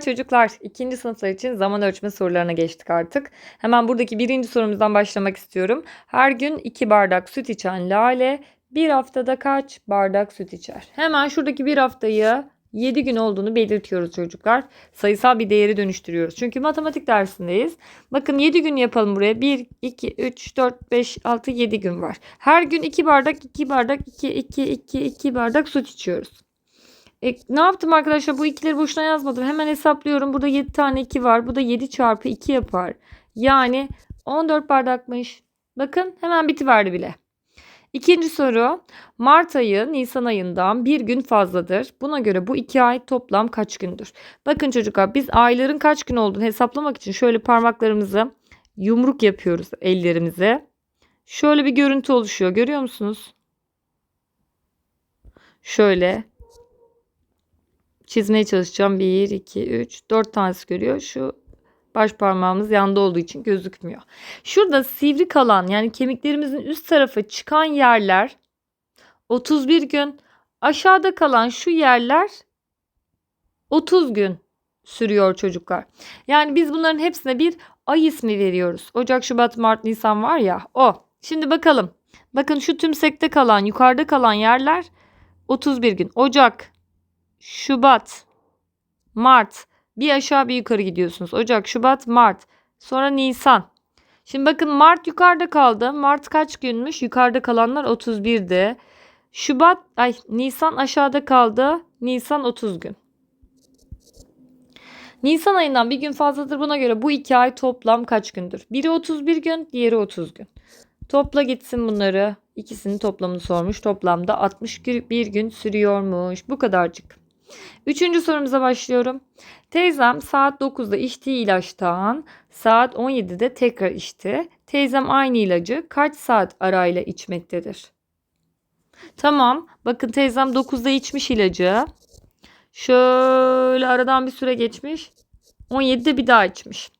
Çocuklar ikinci sınıflar için zaman ölçme sorularına geçtik artık. Hemen buradaki birinci sorumuzdan başlamak istiyorum. Her gün 2 bardak süt içen Lale bir haftada kaç bardak süt içer? Hemen şuradaki bir haftayı 7 gün olduğunu belirtiyoruz çocuklar. Sayısal bir değeri dönüştürüyoruz. Çünkü matematik dersindeyiz. Bakın 7 gün yapalım buraya. 1, 2, 3, 4, 5, 6, 7 gün var. Her gün 2 bardak, 2 bardak, 2, 2, 2, 2 bardak süt içiyoruz. E, ne yaptım arkadaşlar? Bu ikileri boşuna yazmadım. Hemen hesaplıyorum. Burada 7 tane 2 var. Bu da 7 çarpı 2 yapar. Yani 14 bardakmış. Bakın hemen bitiverdi bile. İkinci soru. Mart ayı Nisan ayından bir gün fazladır. Buna göre bu iki ay toplam kaç gündür? Bakın çocuklar biz ayların kaç gün olduğunu hesaplamak için şöyle parmaklarımızı yumruk yapıyoruz ellerimize. Şöyle bir görüntü oluşuyor. Görüyor musunuz? Şöyle çizmeye çalışacağım. 1, 2, 3, 4 tanesi görüyor. Şu baş parmağımız yanda olduğu için gözükmüyor. Şurada sivri kalan yani kemiklerimizin üst tarafı çıkan yerler 31 gün. Aşağıda kalan şu yerler 30 gün sürüyor çocuklar. Yani biz bunların hepsine bir ay ismi veriyoruz. Ocak, Şubat, Mart, Nisan var ya o. Şimdi bakalım. Bakın şu tümsekte kalan, yukarıda kalan yerler 31 gün. Ocak, Şubat, Mart. Bir aşağı bir yukarı gidiyorsunuz. Ocak, Şubat, Mart. Sonra Nisan. Şimdi bakın Mart yukarıda kaldı. Mart kaç günmüş? Yukarıda kalanlar 31'di. Şubat, ay Nisan aşağıda kaldı. Nisan 30 gün. Nisan ayından bir gün fazladır. Buna göre bu iki ay toplam kaç gündür? Biri 31 gün, diğeri 30 gün. Topla gitsin bunları. İkisinin toplamını sormuş. Toplamda 61 gün sürüyormuş. Bu kadarcık. Üçüncü sorumuza başlıyorum. Teyzem saat 9'da içtiği ilaçtan saat 17'de tekrar içti. Teyzem aynı ilacı kaç saat arayla içmektedir? Tamam. Bakın teyzem 9'da içmiş ilacı. Şöyle aradan bir süre geçmiş. 17'de bir daha içmiş.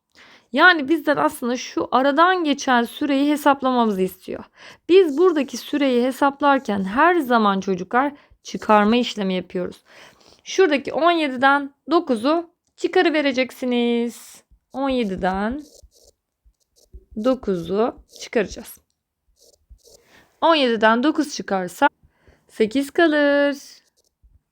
Yani bizden aslında şu aradan geçen süreyi hesaplamamızı istiyor. Biz buradaki süreyi hesaplarken her zaman çocuklar çıkarma işlemi yapıyoruz. Şuradaki 17'den 9'u çıkarı vereceksiniz. 17'den 9'u çıkaracağız. 17'den 9 çıkarsa 8 kalır.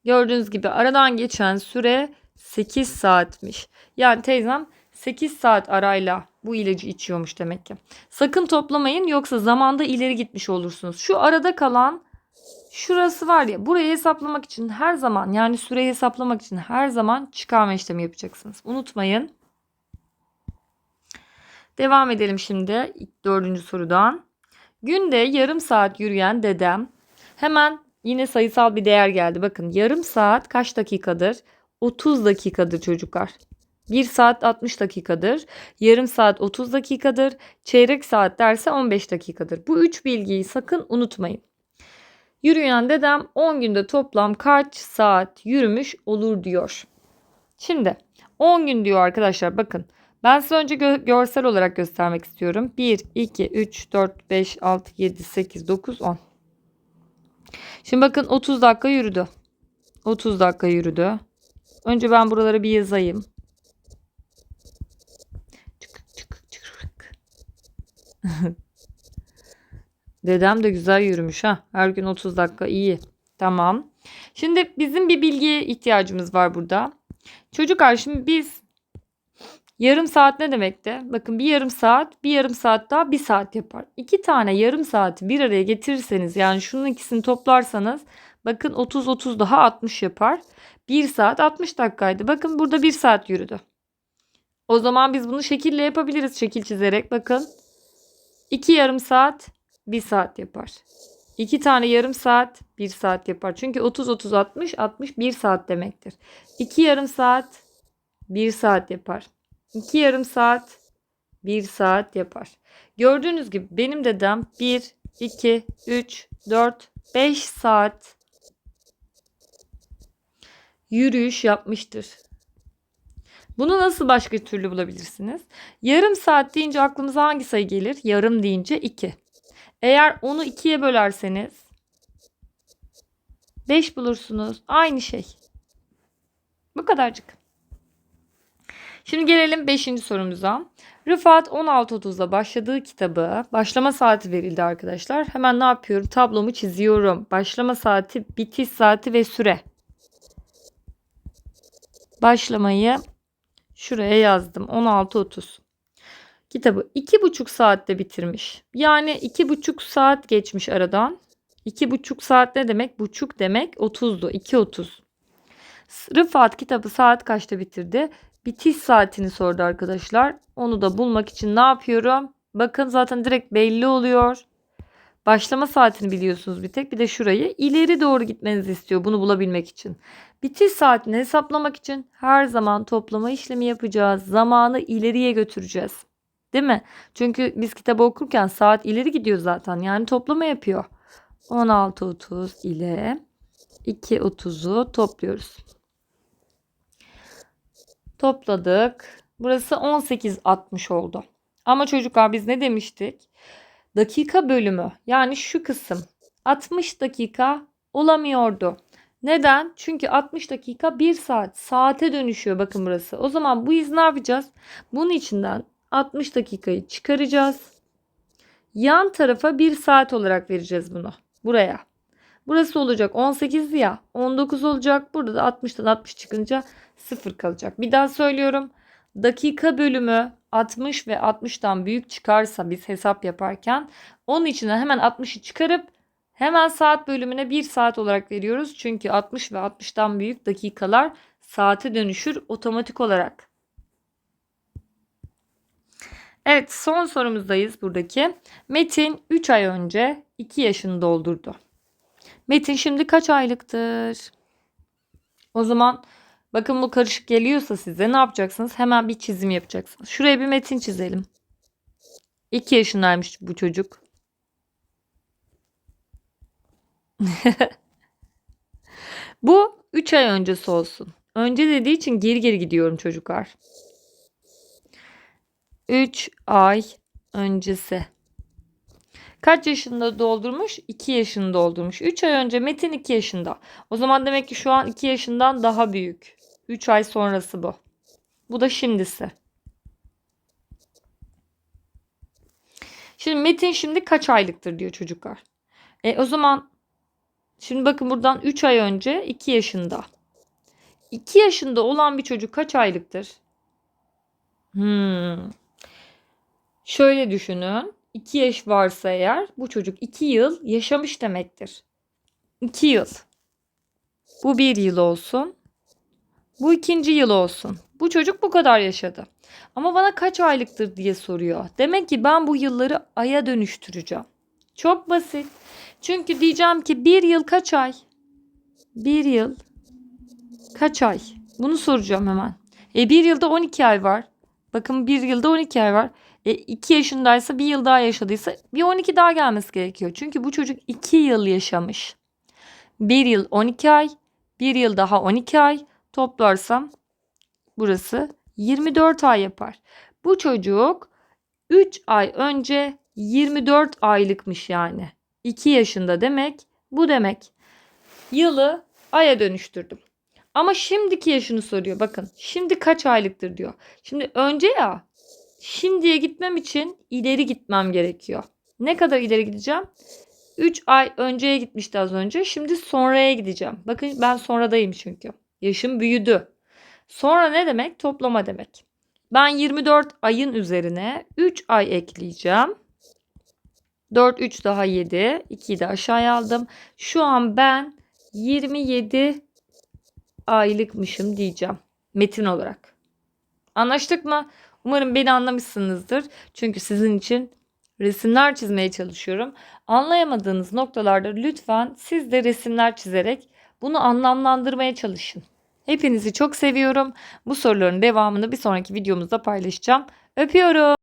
Gördüğünüz gibi aradan geçen süre 8 saatmiş. Yani teyzem 8 saat arayla bu ilacı içiyormuş demek ki. Sakın toplamayın yoksa zamanda ileri gitmiş olursunuz. Şu arada kalan şurası var ya burayı hesaplamak için her zaman yani süreyi hesaplamak için her zaman çıkarma işlemi yapacaksınız. Unutmayın. Devam edelim şimdi dördüncü sorudan. Günde yarım saat yürüyen dedem hemen yine sayısal bir değer geldi. Bakın yarım saat kaç dakikadır? 30 dakikadır çocuklar. 1 saat 60 dakikadır. Yarım saat 30 dakikadır. Çeyrek saat derse 15 dakikadır. Bu üç bilgiyi sakın unutmayın. Yürüyen dedem 10 günde toplam kaç saat yürümüş olur diyor. Şimdi 10 gün diyor arkadaşlar bakın. Ben size önce gö- görsel olarak göstermek istiyorum. 1, 2, 3, 4, 5, 6, 7, 8, 9, 10. Şimdi bakın 30 dakika yürüdü. 30 dakika yürüdü. Önce ben buraları bir yazayım. Dedem de güzel yürümüş ha. Her gün 30 dakika iyi. Tamam. Şimdi bizim bir bilgiye ihtiyacımız var burada. Çocuklar şimdi biz yarım saat ne demekti? Bakın bir yarım saat, bir yarım saat daha bir saat yapar. İki tane yarım saati bir araya getirirseniz yani şunun ikisini toplarsanız bakın 30 30 daha 60 yapar. 1 saat 60 dakikaydı. Bakın burada 1 saat yürüdü. O zaman biz bunu şekille yapabiliriz şekil çizerek. Bakın 2 yarım saat 1 saat yapar. 2 tane yarım saat 1 saat yapar. Çünkü 30 30 60 60 1 saat demektir. 2 yarım saat 1 saat yapar. 2 yarım saat 1 saat yapar. Gördüğünüz gibi benim dedem 1 2 3 4 5 saat yürüyüş yapmıştır. Bunu nasıl başka türlü bulabilirsiniz? Yarım saat deyince aklımıza hangi sayı gelir? Yarım deyince 2. Eğer onu 2'ye bölerseniz 5 bulursunuz. Aynı şey. Bu kadarcık. Şimdi gelelim 5. sorumuza. Rıfat 16.30'da başladığı kitabı başlama saati verildi arkadaşlar. Hemen ne yapıyorum? Tablomu çiziyorum. Başlama saati, bitiş saati ve süre. Başlamayı şuraya yazdım. 16.30. Kitabı 2,5 saatte bitirmiş. Yani 2,5 saat geçmiş aradan. 2,5 saat ne demek? Buçuk demek 30'du. 2.30. Rıfat kitabı saat kaçta bitirdi? Bitiş saatini sordu arkadaşlar. Onu da bulmak için ne yapıyorum? Bakın zaten direkt belli oluyor. Başlama saatini biliyorsunuz bir tek. Bir de şurayı ileri doğru gitmenizi istiyor bunu bulabilmek için. Bitiş saatini hesaplamak için her zaman toplama işlemi yapacağız. Zamanı ileriye götüreceğiz. Değil mi? Çünkü biz kitabı okurken saat ileri gidiyor zaten. Yani toplama yapıyor. 16.30 ile 2.30'u topluyoruz. Topladık. Burası 18.60 oldu. Ama çocuklar biz ne demiştik? Dakika bölümü yani şu kısım 60 dakika olamıyordu. Neden? Çünkü 60 dakika 1 saat. Saate dönüşüyor bakın burası. O zaman bu iz ne yapacağız? Bunun içinden 60 dakikayı çıkaracağız. Yan tarafa 1 saat olarak vereceğiz bunu. Buraya. Burası olacak 18 ya 19 olacak. Burada da 60'tan 60 çıkınca 0 kalacak. Bir daha söylüyorum. Dakika bölümü 60 ve 60'tan büyük çıkarsa biz hesap yaparken onun içine hemen 60'ı çıkarıp hemen saat bölümüne 1 saat olarak veriyoruz. Çünkü 60 ve 60'tan büyük dakikalar saate dönüşür otomatik olarak. Evet son sorumuzdayız buradaki. Metin 3 ay önce 2 yaşını doldurdu. Metin şimdi kaç aylıktır? O zaman bakın bu karışık geliyorsa size ne yapacaksınız? Hemen bir çizim yapacaksınız. Şuraya bir metin çizelim. 2 yaşındaymış bu çocuk. bu 3 ay öncesi olsun. Önce dediği için geri geri gidiyorum çocuklar. 3 ay öncesi. Kaç yaşında doldurmuş? 2 yaşında doldurmuş. 3 ay önce Metin 2 yaşında. O zaman demek ki şu an 2 yaşından daha büyük. 3 ay sonrası bu. Bu da şimdisi. Şimdi Metin şimdi kaç aylıktır diyor çocuklar. E o zaman şimdi bakın buradan 3 ay önce 2 yaşında. 2 yaşında olan bir çocuk kaç aylıktır? Hmm. Şöyle düşünün. 2 yaş varsa eğer bu çocuk 2 yıl yaşamış demektir. 2 yıl. Bu bir yıl olsun. Bu ikinci yıl olsun. Bu çocuk bu kadar yaşadı. Ama bana kaç aylıktır diye soruyor. Demek ki ben bu yılları aya dönüştüreceğim. Çok basit. Çünkü diyeceğim ki bir yıl kaç ay? Bir yıl kaç ay? Bunu soracağım hemen. E bir yılda 12 ay var. Bakın bir yılda 12 ay var. E 2 yaşındaysa bir yıl daha yaşadıysa bir 12 daha gelmesi gerekiyor. Çünkü bu çocuk 2 yıl yaşamış. Bir yıl 12 ay. Bir yıl daha 12 ay. Toplarsam burası 24 ay yapar. Bu çocuk 3 ay önce 24 aylıkmış yani. 2 yaşında demek bu demek. Yılı aya dönüştürdüm. Ama şimdiki yaşını soruyor. Bakın şimdi kaç aylıktır diyor. Şimdi önce ya şimdiye gitmem için ileri gitmem gerekiyor. Ne kadar ileri gideceğim? 3 ay önceye gitmişti az önce. Şimdi sonraya gideceğim. Bakın ben sonradayım çünkü. Yaşım büyüdü. Sonra ne demek? Toplama demek. Ben 24 ayın üzerine 3 ay ekleyeceğim. 4, 3 daha 7. 2'yi de aşağıya aldım. Şu an ben 27 aylıkmışım diyeceğim. Metin olarak. Anlaştık mı? Umarım beni anlamışsınızdır. Çünkü sizin için resimler çizmeye çalışıyorum. Anlayamadığınız noktalarda lütfen siz de resimler çizerek bunu anlamlandırmaya çalışın. Hepinizi çok seviyorum. Bu soruların devamını bir sonraki videomuzda paylaşacağım. Öpüyorum.